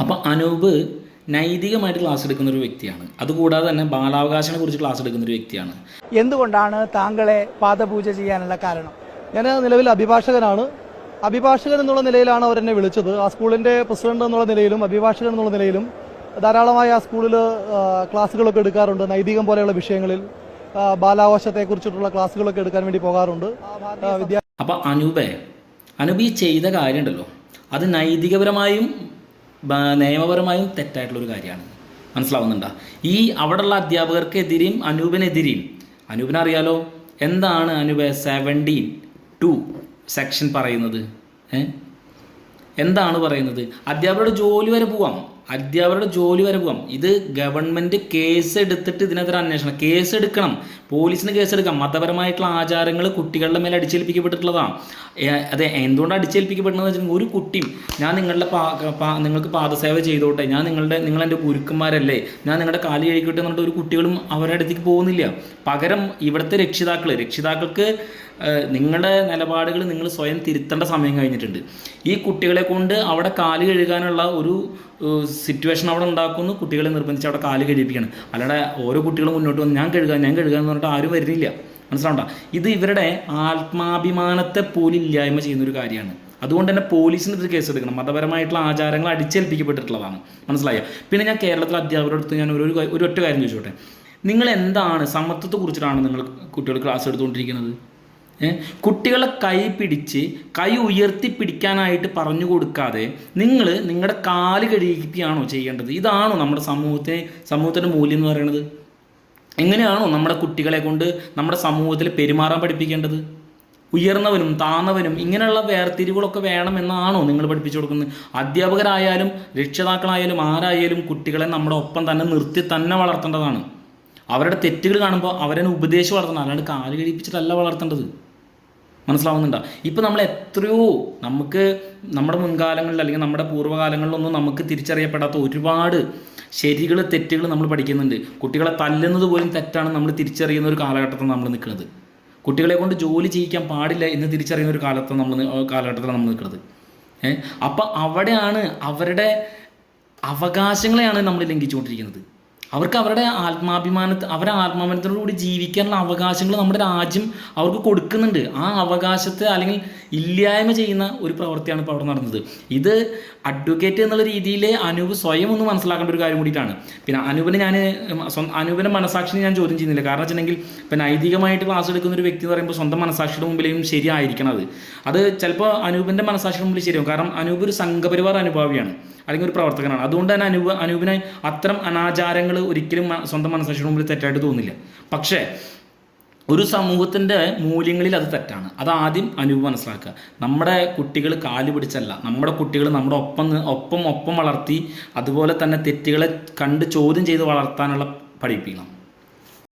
അപ്പോൾ അനൂപ് നൈതികമായിട്ട് ക്ലാസ് എടുക്കുന്ന ഒരു വ്യക്തിയാണ്. അതുകൂടാതെ തന്നെ ബാലാവകാശനെ കുറിച്ച് ക്ലാസ് എടുക്കുന്ന ഒരു വ്യക്തിയാണ്. എന്തുകൊണ്ടാണ് താങ്കളെ പാദപൂജ ചെയ്യാനുള്ള കാരണം? ഞാൻ നിലവിൽ അഭിഭാഷകനാണ്. അഭിഭാഷകൻ എന്നുള്ള നിലയിലാണ് അവരെന്നെ വിളിച്ചത്. ആ സ്കൂളിന്റെ പ്രസിഡന്റ് എന്നുള്ള നിലയിലും അഭിഭാഷകൻ എന്നുള്ള നിലയിലും ധാരാളമായി ആ സ്കൂളിൽ ക്ലാസ്സുകളൊക്കെ എടുക്കാറുണ്ട്. നൈതികം പോലെയുള്ള വിഷയങ്ങളിൽ ആ, ബാലാവകാശത്തെക്കുറിച്ചിട്ടുള്ള ക്ലാസ്സുകളൊക്കെ എടുക്കാൻ വേണ്ടി പോകാറുണ്ട്. വിദ്യാ അപ്പോൾ അനൂപേ അനൂപ് ഈ ചെയ്ത കാര്യമുണ്ടല്ലോ അത് നൈതികപരമായും നിയമപരമായും തെറ്റായിട്ടുള്ളൊരു കാര്യമാണ്. മനസ്സിലാവുന്നുണ്ടോ? ഈ അവിടെയുള്ള അധ്യാപകർക്കെതിരെയും അനൂപിനെതിരെയും അനൂപിനറിയാലോ? എന്താണ് അനൂപ് സെവന്റീൻ ടു സെക്ഷൻ പറയുന്നത്? എന്താണ് പറയുന്നത്? അധ്യാപകരുടെ ജോലി വരെ പോവാം. അധ്യാപകരുടെ ജോലി വരെ പോകാം ഇത് ഗവൺമെന്റ് കേസ് എടുത്തിട്ട് ഇതിനെതിരെ അന്വേഷണം. കേസ് എടുക്കണം. പോലീസിന് കേസ് എടുക്കാം. മതപരമായിട്ടുള്ള ആചാരങ്ങൾ കുട്ടികളുടെ മേലെ അടിച്ചേൽപ്പിക്കപ്പെട്ടിട്ടുള്ളതാണ് അതെ എന്തുകൊണ്ട് അടിച്ചേൽപ്പിക്കപ്പെടുന്നത് ഒരു കുട്ടിയും ഞാൻ നിങ്ങളുടെ നിങ്ങൾക്ക് പാദസേവ ചെയ്തോട്ടെ. ഞാൻ നിങ്ങളുടെ നിങ്ങൾ എന്റെ ഗുരുക്കന്മാരല്ലേ. ഞാൻ നിങ്ങളുടെ കാലി കഴിക്കട്ടെ എന്നുള്ള ഒരു കുട്ടികളും അവരുടെ അടുത്തേക്ക് പോകുന്നില്ല. പകരം ഇവിടുത്തെ രക്ഷിതാക്കൾ രക്ഷിതാക്കൾക്ക് നിങ്ങളുടെ നിലപാടുകൾ നിങ്ങൾ സ്വയം തിരുത്തേണ്ട സമയം കഴിഞ്ഞിട്ടുണ്ട്. ഈ കുട്ടികളെ കൊണ്ട് അവിടെ കാൽ കഴുകാനുള്ള ഒരു സിറ്റുവേഷൻ അവിടെ ഉണ്ടാക്കുന്നു കുട്ടികളെ നിർബന്ധിച്ച് അവിടെ കാൽ കഴിപ്പിക്കണം അല്ലാതെ ഓരോ കുട്ടികളും മുന്നോട്ട് വന്ന് ഞാൻ കഴുകാൻ ഞാൻ കഴുകാൻ എന്ന് പറഞ്ഞിട്ട് ആരും വരുന്നില്ല. മനസ്സിലാവണ്ട? ഇത് ഇവരുടെ ആത്മാഭിമാനത്തെ പോലും ഇല്ലായ്മ ചെയ്യുന്ന ഒരു കാര്യമാണ്. അതുകൊണ്ട് തന്നെ പോലീസിന് ഇത് കേസ് എടുക്കണം. മതപരമായിട്ടുള്ള ആചാരങ്ങൾ അടിച്ചേൽപ്പിക്കപ്പെട്ടിട്ടുള്ളതാണ്. മനസ്സിലായോ? പിന്നെ ഞാൻ കേരളത്തിലെ അധ്യാപകരുടെ അടുത്ത് ഞാൻ ഒരു ഒരു ഒറ്റ കാര്യം ചോദിച്ചോട്ടെ. നിങ്ങൾ എന്താണ് സമത്വത്തെ കുറിച്ചിട്ടാണ് നിങ്ങൾ കുട്ടികൾ ക്ലാസ് എടുത്തുകൊണ്ടിരിക്കുന്നത്? കുട്ടികളെ കൈ പിടിച്ച് കൈ ഉയർത്തി പിടിക്കാനായിട്ട് പറഞ്ഞു കൊടുക്കാതെ നിങ്ങൾ നിങ്ങളുടെ കാൽ കഴുകിയാണോ ചെയ്യേണ്ടത്? ഇതാണോ നമ്മുടെ സമൂഹത്തെ സമൂഹത്തിന്റെ മൂല്യം എന്ന് പറയുന്നത്? എങ്ങനെയാണോ നമ്മുടെ കുട്ടികളെ കൊണ്ട് നമ്മുടെ സമൂഹത്തിൽ പെരുമാറാൻ പഠിപ്പിക്കേണ്ടത്? ഉയർന്നവനും താന്നവനും ഇങ്ങനെയുള്ള വേർതിരിവുകളൊക്കെ വേണമെന്നാണോ നിങ്ങൾ പഠിപ്പിച്ചു കൊടുക്കുന്നത്? അധ്യാപകരായാലും രക്ഷിതാക്കളായാലും ആരായാലും കുട്ടികളെ നമ്മുടെ ഒപ്പം തന്നെ നിർത്തി തന്നെ വളർത്തേണ്ടതാണ്. അവരുടെ തെറ്റുകൾ കാണുമ്പോൾ അവരെ ഉപദേശം വളർത്തണം. അല്ലാണ്ട് കാൽ കഴിപ്പിച്ചിട്ടല്ല വളർത്തേണ്ടത്. മനസ്സിലാവുന്നുണ്ടോ. ഇപ്പോൾ നമ്മൾ എത്രയോ നമുക്ക് നമ്മുടെ മുൻകാലങ്ങളിൽ അല്ലെങ്കിൽ നമ്മുടെ പൂർവകാലങ്ങളിലൊന്നും നമുക്ക് തിരിച്ചറിയപ്പെടാത്ത ഒരുപാട് ശരികൾ തെറ്റുകൾ നമ്മൾ പഠിക്കുന്നുണ്ട്. കുട്ടികളെ തല്ലുന്നത് പോലും തെറ്റാണ് നമ്മൾ തിരിച്ചറിയുന്ന ഒരു കാലഘട്ടത്തിൽ നമ്മൾ നിൽക്കുന്നത്. കുട്ടികളെ കൊണ്ട് ജോലി ചെയ്യിക്കാൻ പാടില്ല എന്ന് തിരിച്ചറിയുന്ന ഒരു കാലത്ത് നമ്മൾ കാലഘട്ടത്തിലാണ് നമ്മൾ നിൽക്കുന്നത്. ഏഹ് അപ്പം അവിടെയാണ് അവരുടെ അവകാശങ്ങളെയാണ് നമ്മൾ ലംഘിച്ചുകൊണ്ടിരിക്കുന്നത്. അവർക്ക് അവരുടെ ആത്മാഭിമാനത്തെ അവരുടെ ആത്മാഭിമാനത്തോടുകൂടി ജീവിക്കാനുള്ള അവകാശങ്ങൾ നമ്മുടെ രാജ്യം അവർക്ക് കൊടുക്കുന്നുണ്ട്. ആ അവകാശത്തെ അല്ലെങ്കിൽ ഇല്ലായ്മ ചെയ്യുന്ന ഒരു പ്രവൃത്തിയാണ് ഇപ്പോൾ അവിടെ നടന്നത്. ഇത് അഡ്വക്കേറ്റ് എന്നുള്ള രീതിയിൽ അനൂപ് സ്വയം ഒന്ന് മനസ്സിലാക്കേണ്ട ഒരു കാര്യം കൂടിയിട്ടാണ്. പിന്നെ അനൂപിനെ ഞാൻ അനൂപിനെ മനസാക്ഷിനെ ഞാൻ ചോദ്യം ചെയ്യുന്നില്ല. കാരണം വെച്ചിട്ടുണ്ടെങ്കിൽ ഇപ്പം നൈതികമായിട്ട് ക്ലാസ് എടുക്കുന്ന ഒരു വ്യക്തി എന്ന് പറയുമ്പോൾ സ്വന്തം മനസാക്ഷിയുടെ മുമ്പിലും ശരിയായിരിക്കണം അത്. അത് ചിലപ്പോൾ അനൂപിന്റെ മനസാക്ഷിയുടെ മുമ്പിൽ ശരിയാവും. കാരണം അനൂപ് ഒരു സംഘപരിവാർ അനുഭാവിയാണ്. അല്ലെങ്കിൽ ഒരു പ്രവർത്തകനാണ്. അതുകൊണ്ട് തന്നെ അനൂപ് അനൂപിനെ അത്തരം അനാചാരങ്ങൾ ഒരിക്കലും സ്വന്തം മനസാക്ഷിയുടെ മുമ്പിൽ തെറ്റായിട്ട് തോന്നില്ല. പക്ഷേ ഒരു സമൂഹത്തിന്റെ മൂല്യങ്ങളിൽ അത് തെറ്റാണ്. അത് ആദ്യം അനുഭവം മനസ്സിലാക്കുക. നമ്മുടെ കുട്ടികൾ കാൽ പിടിച്ചല്ല. നമ്മുടെ കുട്ടികൾ നമ്മുടെ ഒപ്പം ഒപ്പം ഒപ്പം വളർത്തി അതുപോലെ തന്നെ തെറ്റുകളെ കണ്ട് ചോദ്യം ചെയ്ത് വളർത്താനുള്ള പഠിപ്പിക്കണം.